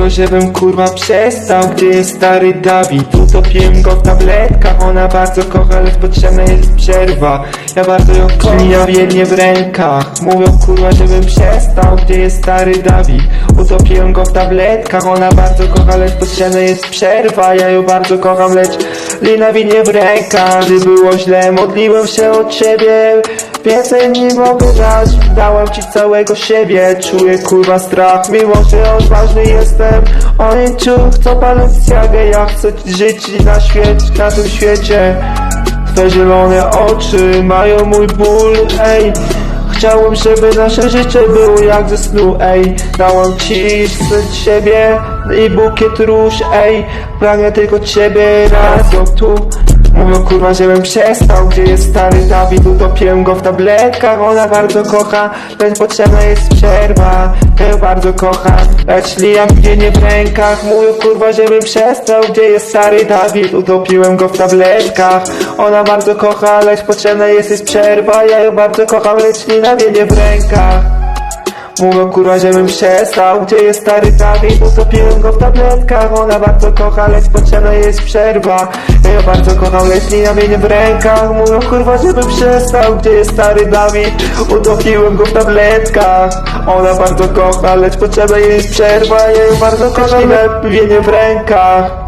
Mówią, żebym kurwa przestał Gdzie jest stary Dawid? Utopiłem go w tabletkach Ona bardzo kocha, lecz potrzebna jest przerwa. Ja bardzo ją kocham, ja biednie w rękach. Mówią kurwa, żebym przestał Gdzie jest stary Dawid? Utopiłem go w tabletkach Ona bardzo kocha, lecz potrzebna jest przerwa. Ja ją bardzo kocham, lecz lina winie w rękach. Gdy było źle, modliłem się o ciebie Więcej nie mogę dać Dałem ci całego siebie. Czuję kurwa strach Mimo, że odważny jestem. Oni tu chcą Balenciagę Ja chcę żyć na świecie Na tym świecie. Twe zielone oczy Mają mój ból Ej. Chciałem, żeby nasze życie było jak ze snu, ej. Dałam ci z siebie i bukiet róż, ej. Pragnę tylko ciebie raz, tu Mówią kurwa, żebym przestał, gdzie jest stary Dawid Utopiłem go w tabletkach, ona bardzo kocha Lecz potrzebna jest przerwa, ja ją bardzo kocham Lecz lijam gdzie nie w rękach. Mówią kurwa, żebym przestał, gdzie jest stary Dawid Utopiłem go w tabletkach. Ona bardzo kocha, lecz potrzebna jest jest przerwa. Ja ją bardzo kocham, lecz lina mnie nie w rękach Mówią kurwa, żebym przestał Gdzie jest stary Dawid? Utopiłem go w tabletkach. Ona bardzo kocha, lecz potrzebna jest przerwa. Ja bardzo kocham, lecz nie w rękach. Mówią kurwa, żebym przestał Gdzie jest stary Dawid? Utopiłem go w tabletkach. Ona bardzo kocha, lecz potrzebna jest przerwa. Ja ją bardzo kocham, lecz w rękach